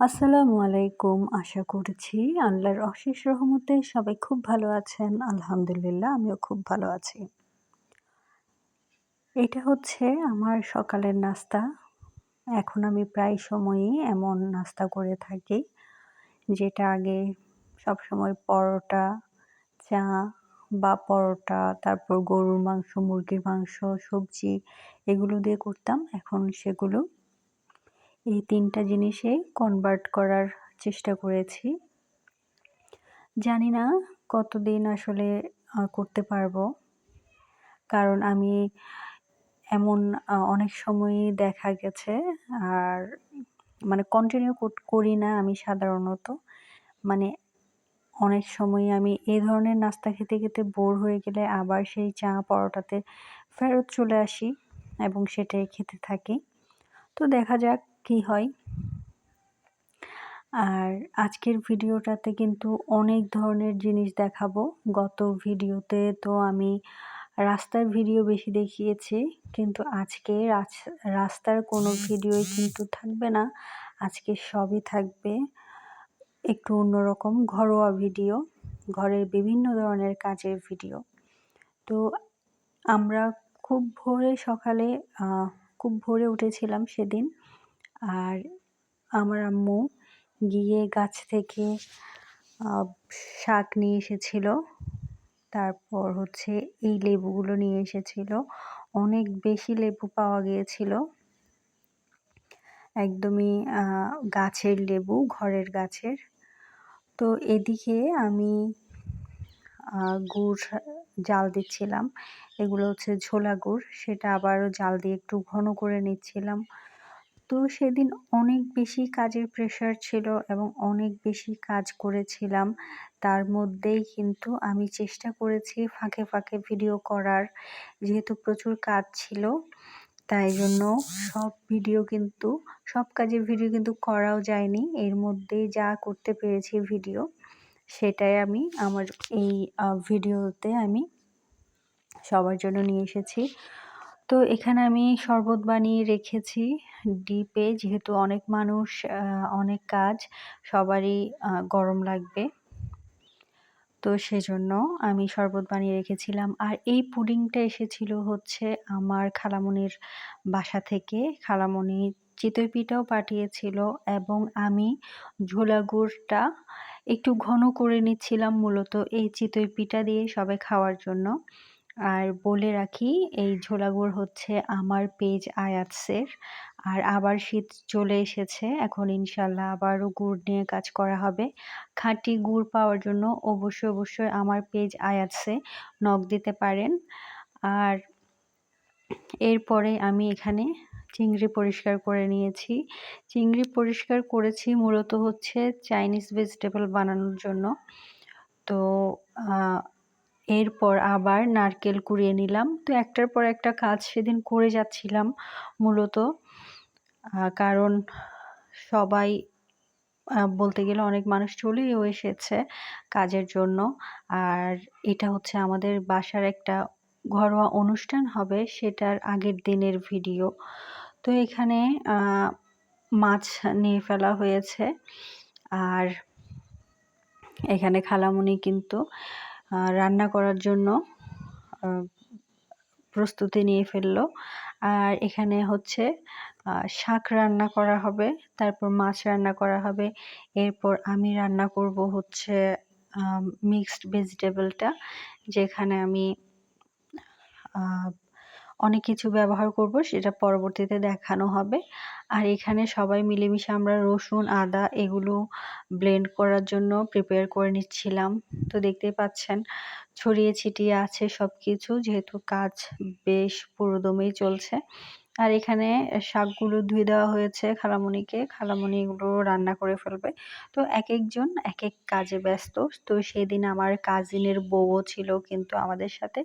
আসসালামু আলাইকুম। আশা করছি আল্লাহর অশেষ রহমতে সবাই খুব ভালো আছেন। আলহামদুলিল্লাহ, আমিও খুব ভালো আছি। এটা হচ্ছে আমার সকালের নাস্তা। এখন আমি প্রায় সময়ই এমন নাস্তা করে থাকি, যেটা আগে সব সময় পরোটা, চা বা পরোটা, তারপর গরুর মাংস, মুরগির মাংস, সবজি এগুলো দিয়ে করতাম। এখন সেগুলো এই তিনটা জিনিসে কনভার্ট করার চেষ্টা করেছি। জানি না কতদিন আসলে করতে পারব। কারণ আমি এমন অনেক সময়ই দেখা গেছে, আর মানে কন্টিনিউ করি না আমি সাধারণত। মানে অনেক সময় আমি এই ধরনের নাস্তা খেতে খেতে বোর হয়ে গেলে আবার সেই চা পরোটাতে ফেরত চলে আসি এবং সেটাই খেতে থাকি। তো দেখা যাক কি হয়? আর আজকের ভিডিওটাতে কিন্তু অনেক ধরনের জিনিস দেখাবো। গত ভিডিওতে তো আমি রাস্তার ভিডিও বেশি দেখিয়েছি, কিন্তু আজকে রাস্তার কোনো ভিডিওই কিন্তু থাকবে না। আজকে সবই থাকবে একটু অন্যরকম ঘরোয়া ভিডিও, ঘরের বিভিন্ন ধরনের কাজের ভিডিও। তো আমরা খুব ভোরে সকালে খুব ভোরে উঠেছিলাম সেদিন। আর আমার আম্মু গিয়ে গাছ থেকে শাক নিয়ে এসেছিল। তারপর হচ্ছে এই লেবুগুলো নিয়ে এসেছিল। অনেক বেশি লেবু পাওয়া গিয়েছিল। একদমই গাছের লেবু, ঘরের গাছের। তো এদিকে আমি গুড় জাল দিচ্ছিলাম। এগুলো হচ্ছে ঝোলা গুড়, সেটা আবারও জাল দিয়ে একটু ঘন করে নিচ্ছিলাম। তো সেদিন অনেক বেশি কাজের প্রেশার ছিল এবং অনেক বেশি কাজ করেছিলাম। তার মধ্যেই কিন্তু আমি চেষ্টা করেছি ফাঁকে ফাঁকে ভিডিও করার। যেহেতু প্রচুর কাজ ছিল, তাই জন্য সব ভিডিও কিন্তু, সব কাজের ভিডিও কিন্তু করাও যায়নি। এর মধ্যে যা করতে পেরেছি ভিডিও সেটাই আমি আমার এই ভিডিওতে আমি সবার জন্য নিয়ে এসেছি। তো এখানে আমি শরবত বানিয়ে রেখেছি। ডিপে যেহেতু অনেক মানুষ অনেক কাজ, সবারই গরম লাগবে। তো সেজন্য আমি শরবত বানিয়ে রেখেছিলাম। আর এই পুডিংটা এসেছিল হচ্ছে আমার খালামনির বাসা থেকে। খালামণি চিতই পিঠাও পাঠিয়েছিল এবং আমি ঝোলা গুড়টা একটু ঘন করে নিচ্ছিলাম মূলত এই চিতই পিঠা দিয়ে সবাই খাওয়ার জন্য। আর বলে রাখি, এই ঝোলা গুড় হচ্ছে আমার পেজ আয়াতসের। আর আবার শীত চলে এসেছে। এখন ইনশাল্লাহ আবারও গুড় নিয়ে কাজ করা হবে। খাঁটি গুড় পাওয়ার জন্য অবশ্যই অবশ্যই আমার পেজ আয়াতসে নখ দিতে পারেন। আর এরপরে আমি এখানে চিংড়ি পরিষ্কার করে নিয়েছি। চিংড়ি পরিষ্কার করেছি মূলত হচ্ছে চাইনিজ ভেজিটেবল বানানোর জন্য। তো এরপর আবার নারকেল কুড়িয়ে নিলাম। তো একটার পর একটা কাজ সেদিন করে যাচ্ছিলাম মূলত। কারণ সবাই বলতে গেলে অনেক মানুষ চলেও এসেছে কাজের জন্য। আর এটা হচ্ছে আমাদের বাসার একটা ঘরোয়া অনুষ্ঠান হবে সেটার আগের দিনের ভিডিও। তো এখানে মাছ নিয়ে ফেলা হয়েছে। আর এখানে খালামুনি কিন্তু রান্না করার জন্য প্রস্তুতি নিয়ে ফেলল। আর এখানে হচ্ছে শাক রান্না করা হবে, তারপর মাছ রান্না করা হবে, এরপর আমি রান্না করব হচ্ছে মিক্সড ভেজিটেবলটা যেখানে আমি অনেক কিছু ব্যবহার করব, সেটা পরবর্তীতে দেখানো হবে। আর এখানে সবাই মিলেমিশে আমরা রসুন, আদা এগুলো ব্লেন্ড করার জন্য প্রিপেয়ার করে নিচ্ছিলাম। তো দেখতেই পাচ্ছেন, ছড়িয়ে ছিটিয়ে আছে সব কিছু যেহেতু কাজ বেশ পুরোদমেই চলছে। আর এখানে শাকগুলো ধুয়ে দেওয়া হয়েছে খালামণিকে খালামণি এগুলো রান্না করে ফেলবে। তো এক একজন এক এক কাজে ব্যস্ত। তো সেদিন আমার কাজিনের বউও ছিল কিন্তু আমাদের সাথে।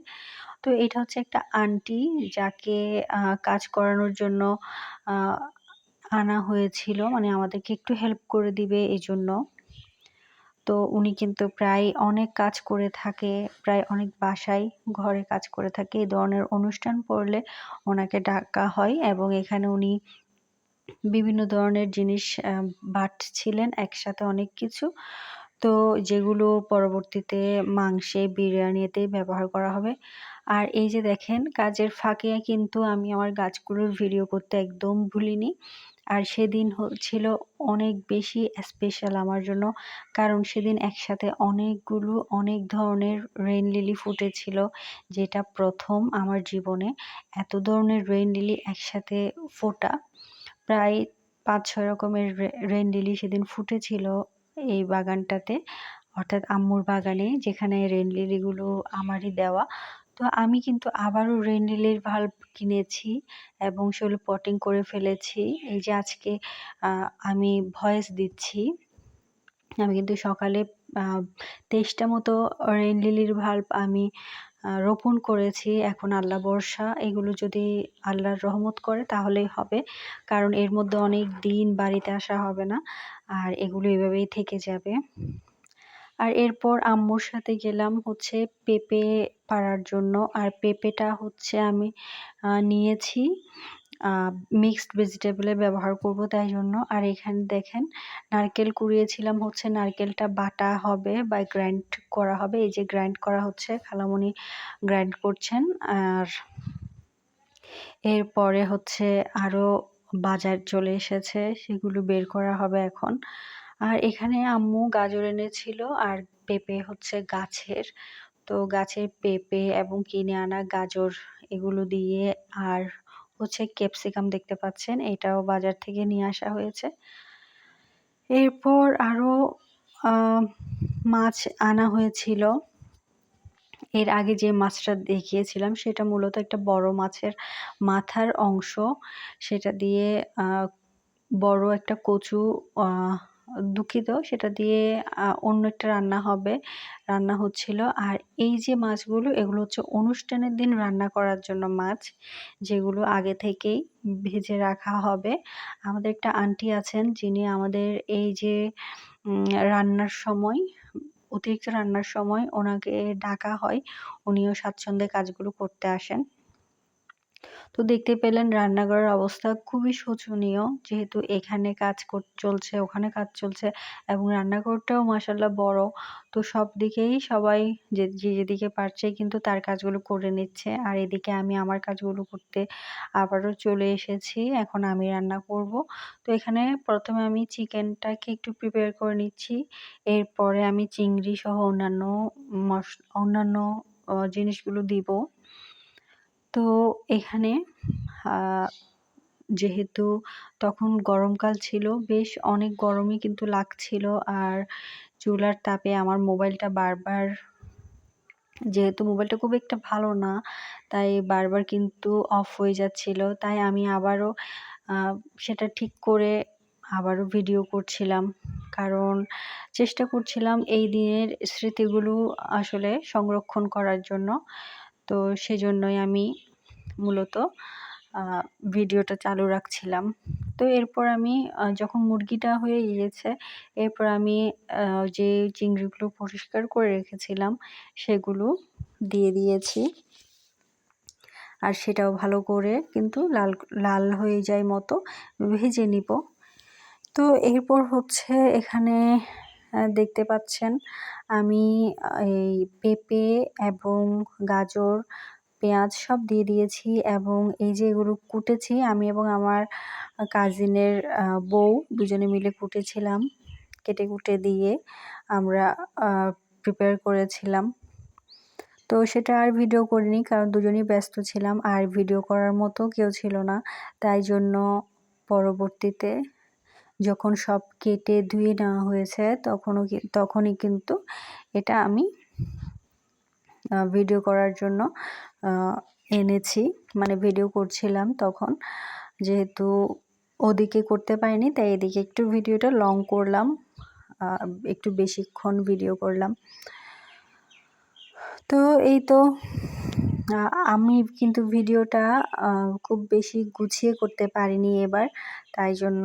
তো এটা হচ্ছে একটা আন্টি যাকে কাজ করানোর জন্য আনা হয়েছিল। মানে আমাদেরকে একটু হেল্প করে দিবে এই জন্য তো উনি কিন্তু প্রায় অনেক কাজ করে থাকে, প্রায় অনেক বাসায় ঘরে কাজ করে থাকে। এই ধরনের অনুষ্ঠান পড়লে ওনাকে ডাকা হয় এবং এখানে উনি বিভিন্ন ধরনের জিনিস বাটছিলেন একসাথে অনেক কিছু। তো যেগুলো পরবর্তীতে মাংসে, বিরিয়ানিতে ব্যবহার করা হবে। আর এই যে দেখেন, কাজের ফাঁকে কিন্তু আমি আমার গাছগুলোর ভিডিও করতে একদম ভুলিনি। আর সেদিন ছিল অনেক বেশি স্পেশাল আমার জন্য। কারণ সেদিন একসাথে অনেকগুলো, অনেক ধরনের রেন লিলি ফুটেছিল, যেটা প্রথম আমার জীবনে। এত ধরনের রেন লিলি একসাথে ফোটা। প্রায় পাঁচ ছয় রকমের রেন লিলি সেদিন ফুটেছিল এই বাগানটাতে। অর্থাৎ আম্মুর বাগানে, যেখানে রেন লিলিগুলো আমারই দেওয়া। তো আমি কিন্তু আবারও রেন লিলির ভাল্ব কিনেছি এবং সেগুলো পটিং করে ফেলেছি। এই যে আজকে আমি ভয়েস দিচ্ছি। আমি কিন্তু সকালে তেইশটা মতো রেন লিলির ভাল্ব আমি রোপণ করেছি। এখন আল্লাহ বর্ষা এগুলো যদি আল্লাহর রহমত করে তাহলেই হবে। কারণ এর মধ্যে অনেক দিন বাড়িতে আসা হবে না, আর এগুলো এভাবেই থেকে যাবে। আর এরপর আম্মুর সাথে গেলাম হচ্ছে পেঁপে পাড়ার জন্য। আর পেঁপেটা হচ্ছে আমি নিয়েছি। মিক্সড ভেজিটেবলে ব্যবহার করব তাই জন্য। আর এখানে দেখেন, নারকেল কুড়িয়েছিলাম, হচ্ছে নারকেলটা বাটা হবে বা গ্রাইন্ড করা হবে। এই যে গ্রাইন্ড করা হচ্ছে খালামণি গ্রাইন্ড করছেন। আর এরপরে হচ্ছে আরও বাজার চলে এসেছে, সেগুলো বের করা হবে এখন। আর এখানে আম্মু গাজর এনেছিল, আর পেঁপে হচ্ছে গাছের। তো গাছের পেঁপে এবং কিনে আনা গাজর এগুলো দিয়ে আর হচ্ছে ক্যাপসিকাম দেখতে পাচ্ছেন, এটাও বাজার থেকে নিয়ে আসা হয়েছে। এরপর আরও মাছ আনা হয়েছিল। এর আগে যে মাছটা দেখিয়েছিলাম, সেটা মূলত একটা বড় মাছের মাথার অংশ। সেটা দিয়ে বড় একটা কচু দুঃখিত, সেটা দিয়ে অন্য একটা রান্না হবে। রান্না হচ্ছিল, আর এই যে মাছগুলো, এগুলো হচ্ছে অনুষ্ঠানের দিন রান্না করার জন্য মাছ, যেগুলো আগে থেকেই ভেজে রাখা হবে। আমাদের একটা আন্টি আছেন, যিনি আমাদের এই যে রান্নার সময়, অতিরিক্ত রান্নার সময় ওনাকে ডাকা হয়, উনিও স্বাচ্ছন্দ্যে কাজগুলো করতে আসেন। তো দেখতে পেলেন রান্নাঘরের অবস্থা খুবই শোচনীয়। যেহেতু এখানে কাজ চলছে, ওখানে কাজ চলছে এবং রান্নাঘরটাও মাসাল্লাহ বড়। তো সব দিকেই সবাই যে যেদিকে পারছে কিন্তু তার কাজগুলো করে নিচ্ছে। আর এদিকে আমি আমার কাজগুলো করতে আবারও চলে এসেছি। এখন আমি রান্না করব। তো এখানে প্রথমে আমি চিকেনটাকে একটু প্রিপেয়ার করে নিচ্ছি। এরপরে আমি চিংড়ি সহ অন্যান্য মশ, অন্যান্য জিনিসগুলো দিব। তো এখানে যেহেতু তখন গরমকাল ছিল, বেশ অনেক গরমই কিন্তু লাগছিল। আর চুলার তাপে আমার মোবাইলটা বারবার, যেহেতু মোবাইলটা খুব একটা ভালো না, তাই বারবার কিন্তু অফ হয়ে যাচ্ছিল। তাই আমি আবারও সেটা ঠিক করে আবারও ভিডিও করছিলাম। কারণ চেষ্টা করছিলাম এই দিনের স্মৃতিগুলো আসলে সংরক্ষণ করার জন্য। তো সেজন্যই আমি মূলত ভিডিওটা চালু রাখছিলাম। তো এরপর আমি যখন মুরগিটা হয়ে গিয়েছে, এরপর আমি যে চিংড়িগুলো পরিষ্কার করে রেখেছিলাম, সেগুলো দিয়ে দিয়েছি। আর সেটাও ভালো করে কিন্তু লাল লাল হয়ে যায় মতো ভেজে নিব। তো এরপর হচ্ছে এখানে দেখতে পাচ্ছেন। আমি এই পেঁপে এবং গাজর, পেঁয়াজ সব দিয়ে দিয়েছি এবং এই যে এগুলো কুটেছি আমি এবং আমার কাজিনের বউ দুজনে মিলে কুটেছিলাম। কেটে কুটে দিয়ে আমরা প্রিপেয়ার করেছিলাম। তো সেটা আর ভিডিও করিনি কারণ দুজনেই ব্যস্ত ছিলাম। আর ভিডিও করার মতো কেউ ছিল না। তাই জন্য পরবর্তীতে যখন সব কেটে ধুয়ে নেওয়া হয়েছে, তখনও তখনই কিন্তু এটা আমি ভিডিও করার জন্য এনেছি। মানে ভিডিও করছিলাম তখন। যেহেতু ওদিকে করতে পারিনি, তাই এদিকে একটু ভিডিওটা লং করলাম একটু বেশিক্ষণ ভিডিও করলাম। তো এই তো আমি কিন্তু ভিডিওটা খুব বেশি গুছিয়ে করতে পারিনি এবার। তাই জন্য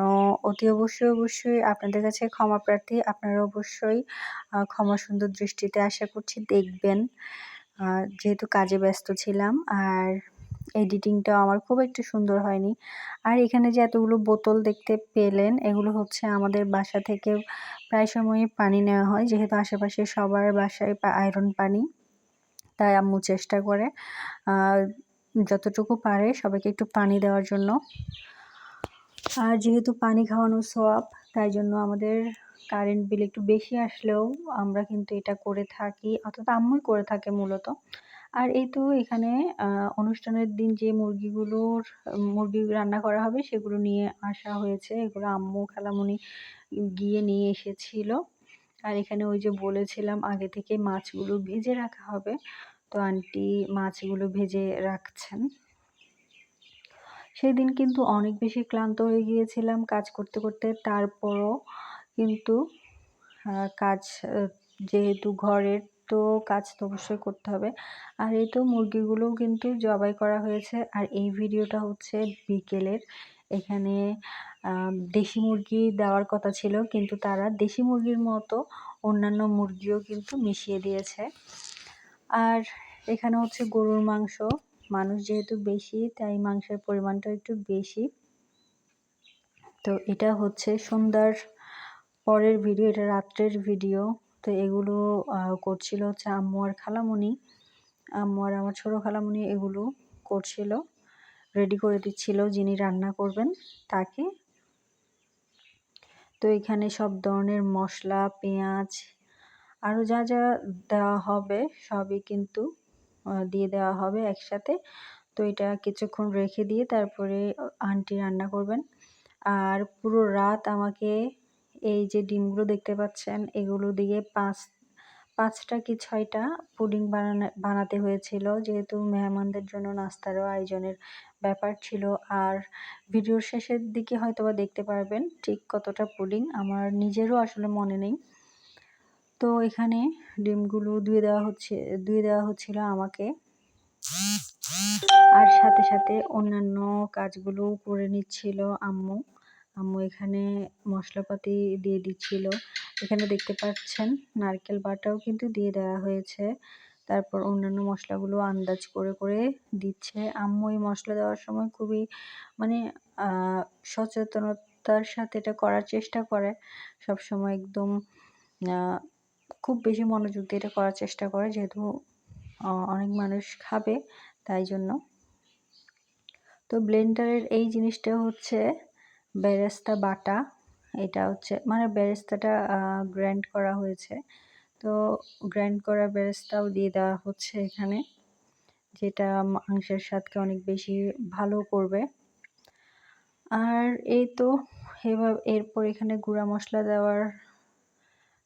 অতি অবশ্যই অবশ্যই আপনাদের কাছে ক্ষমা প্রার্থী। আপনারা অবশ্যই ক্ষমা সুন্দর দৃষ্টিতে আশা করছি দেখবেন। যেহেতু কাজে ব্যস্ত ছিলাম আর এডিটিংটাও আমার খুব একটু সুন্দর হয়নি। আর এখানে যে এতগুলো বোতল দেখতে পেলেন, এগুলো হচ্ছে আমাদের বাসা থেকে প্রায় সময়ই পানি নেওয়া হয়। যেহেতু আশেপাশে সবার বাসায় আয়রন পানি। তাই আম্মু চেষ্টা করে। যতটুকু পারে সবাইকে একটু পানি দেওয়ার জন্য। আর যেহেতু পানি খাওয়ানো সোয়াব তাই জন্য আমাদের কারেন্ট বিল একটু বেশি আসলেও আমরা কিন্তু এটা করে থাকি, অর্থাৎ আম্মুই করে থাকে মূলত। আর এই তো এখানে অনুষ্ঠানের দিন যে মুরগিগুলোর, মুরগি রান্না করা হবে সেগুলো নিয়ে আসা হয়েছে। এগুলো আম্মু খালামুনি গিয়ে নিয়ে এসেছিল। আর এখানে ওই যে বলেছিলাম, আগে থেকে মাছগুলো ভেজে রাখা হবে। তো আন্টি মাছগুলো ভেজে রাখছেন। সেদিন কিন্তু অনেক বেশি ক্লান্ত হয়ে গিয়েছিলাম কাজ করতে করতে। তারপরও কিন্তু কাজ যেহেতু ঘরের তো কাজ তো অবশ্যই করতে হবে। আর এই তো মুরগিগুলোও কিন্তু জবাই করা হয়েছে। আর এই ভিডিওটা হচ্ছে বিকেলের। এখানে দেশি মুরগি দেওয়ার কথা ছিল, কিন্তু তারা দেশি মুরগির মতো অন্যান্য মুরগিও কিন্তু মিশিয়ে দিয়েছে। আর এখানে হচ্ছে গরুর মাংস। মানুষ যেহেতু বেশি, তাই মাংসের পরিমাণটা একটু বেশি। তো এটা হচ্ছে সন্ধ্যার পরের ভিডিও এটা রাত্রের ভিডিও তো এগুলো করছিল হচ্ছে আম্মু আর খালামুনি। আম্মু আর আমার ছোটো খালামুনি এগুলো করছিল। রেডি করে দিচ্ছিল যিনি রান্না করবেন তাকে। তো এখানে সব ধরনের মশলা, পেঁয়াজ আরও যা যা দেওয়া হবে সবই কিন্তু দিয়ে দেওয়া হবে একসাথে। তো এটা কিছুক্ষণ রেখে দিয়ে তারপরে আন্টি রান্না করবেন। আর পুরো রাত আমাকে এই যে ডিমগুলো দেখতে পাচ্ছেন, এগুলো দিয়ে পাঁচ, পাঁচটা কি ছয়টা পুডিং বানানো, বানাতে হয়েছিল। যেহেতু মেহমানদের জন্য নাস্তারও আয়োজনের ব্যাপার ছিল। আর ভিডিওর শেষের দিকে হয়তোবা দেখতে পারবেন ঠিক কতটা পুডিং। আমার নিজেরও আসলে মনে নেই। তো এখানে ডিমগুলো ধুয়ে দেওয়া হচ্ছে, ধুয়ে দেওয়া হচ্ছিল আমাকে। আর সাথে সাথে অন্যান্য কাজগুলো করে নিচ্ছিল আম্মু। আম্মু এখানে মশলাপাতি দিয়ে দিচ্ছিল। এখানে দেখতে পাচ্ছেন, নারকেল বাটাও কিন্তু দিয়ে দেওয়া হয়েছে। তারপর অন্যান্য মশলাগুলো আন্দাজ করে করে দিচ্ছে। আম্মু এই মশলা দেওয়ার সময় খুবই মানে সচেতনতার সাথে এটা করার চেষ্টা করে। সব সময় একদম খুব বেশি মনোযোগ দিয়ে এটা করার চেষ্টা করে, যেহেতু অনেক মানুষ খাবে, তাই জন্য। তো ব্লেন্ডারের এই জিনিসটা হচ্ছে বেরেস্তা বাটা। এটা হচ্ছে মানে বেরেস্তাটা গ্র্যান্ড করা হয়েছে। তো গ্র্যান্ড করা বেরেস্তাও দিয়ে দেওয়া হচ্ছে এখানে, যেটা মাংসের স্বাদকে অনেক বেশি ভালো করবে। আর এই তো এভাবে এরপর এখানে গুঁড়া মশলা দেওয়ার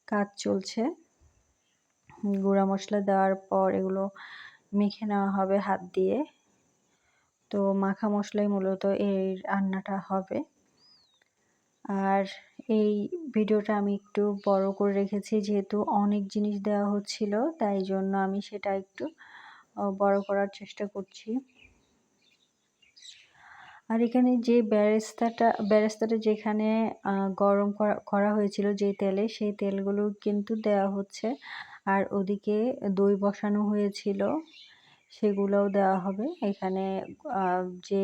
কাজ চলছে। গুঁড়া মশলা দেওয়ার পর এগুলো মেখে নেওয়া হবে হাত দিয়ে। তো মাখা মশলাই মূলত এই রান্নাটা হবে। আর এই ভিডিওটা আমি একটু বড় করে রেখেছি, যেহেতু অনেক জিনিস দেওয়া হচ্ছিল, তাই জন্য আমি সেটা একটু বড় করার চেষ্টা করছি। আর এখানে যে ব্যারেস্তাটা ব্যারেস্তাটা যেখানে গরম করা হয়েছিল যে তেলে, সেই তেলগুলো কিন্তু দেওয়া হচ্ছে। আর ওদিকে দই বসানো হয়েছিল, সেগুলোও দেওয়া হবে। এখানে যে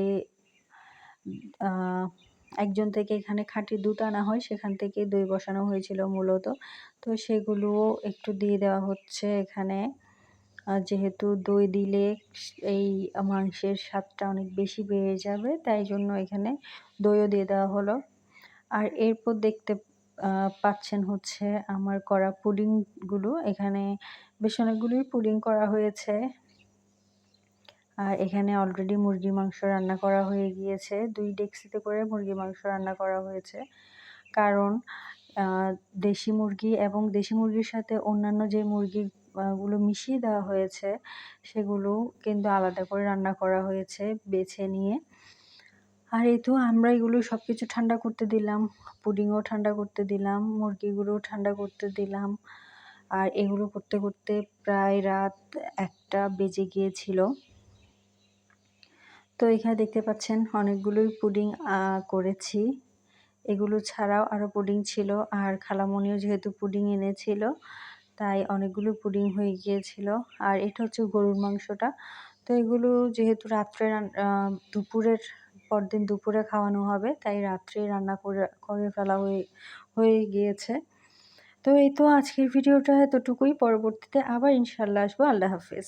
একজন থেকে এখানে খাঁটি দুধ আনা হয়, সেখান থেকে দই বসানো হয়েছিল মূলত। তো সেগুলোও একটু দিয়ে দেওয়া হচ্ছে এখানে। যেহেতু দই দিলে এই মাংসের স্বাদটা অনেক বেশি বেড়ে যাবে, তাই জন্য এখানে দইও দিয়ে দেওয়া হলো। আর এরপর দেখতে পাচ্ছেন হচ্ছে আমার করা পুডিংগুলো। এখানে বেশ অনেকগুলোই পুডিং করা হয়েছে। আর এখানে অলরেডি মুরগির মাংস রান্না করা হয়ে গিয়েছে। দুই ডেক্সিতে করে মুরগির মাংস রান্না করা হয়েছে। কারণ দেশি মুরগি এবং দেশি মুরগির সাথে অন্যান্য যে মুরগিগুলো মিশিয়ে দেওয়া হয়েছে, সেগুলো কিন্তু আলাদা করে রান্না করা হয়েছে বেছে নিয়ে। আর এই তো আমরা এগুলো সব কিছু ঠান্ডা করতে দিলাম পুডিংও ঠান্ডা করতে দিলাম মুরগিগুলোও ঠান্ডা করতে দিলাম। আর এগুলো করতে করতে প্রায় রাত একটা বেজে গিয়েছিল। তো এখানে দেখতে পাচ্ছেন অনেকগুলোই পুডিং করেছি। এগুলো ছাড়াও আরও পুডিং ছিল, আর খালামণিও যেহেতু পুডিং এনেছিল তাই অনেকগুলো পুডিং হয়ে গিয়েছিল। আর এটা হচ্ছে গরুর মাংসটা। তো এগুলো যেহেতু রাত্রে দুপুরের পর দিন দুপুরে খাওয়ানো হবে, তাই রাত্রে রান্না করে করে ফেলা হয়ে হয়ে গিয়েছে। তো এই তো আজকের ভিডিওটা এতটুকুই। পরবর্তীতে আবার ইনশাল্লাহ আসব। আল্লাহ হাফিজ।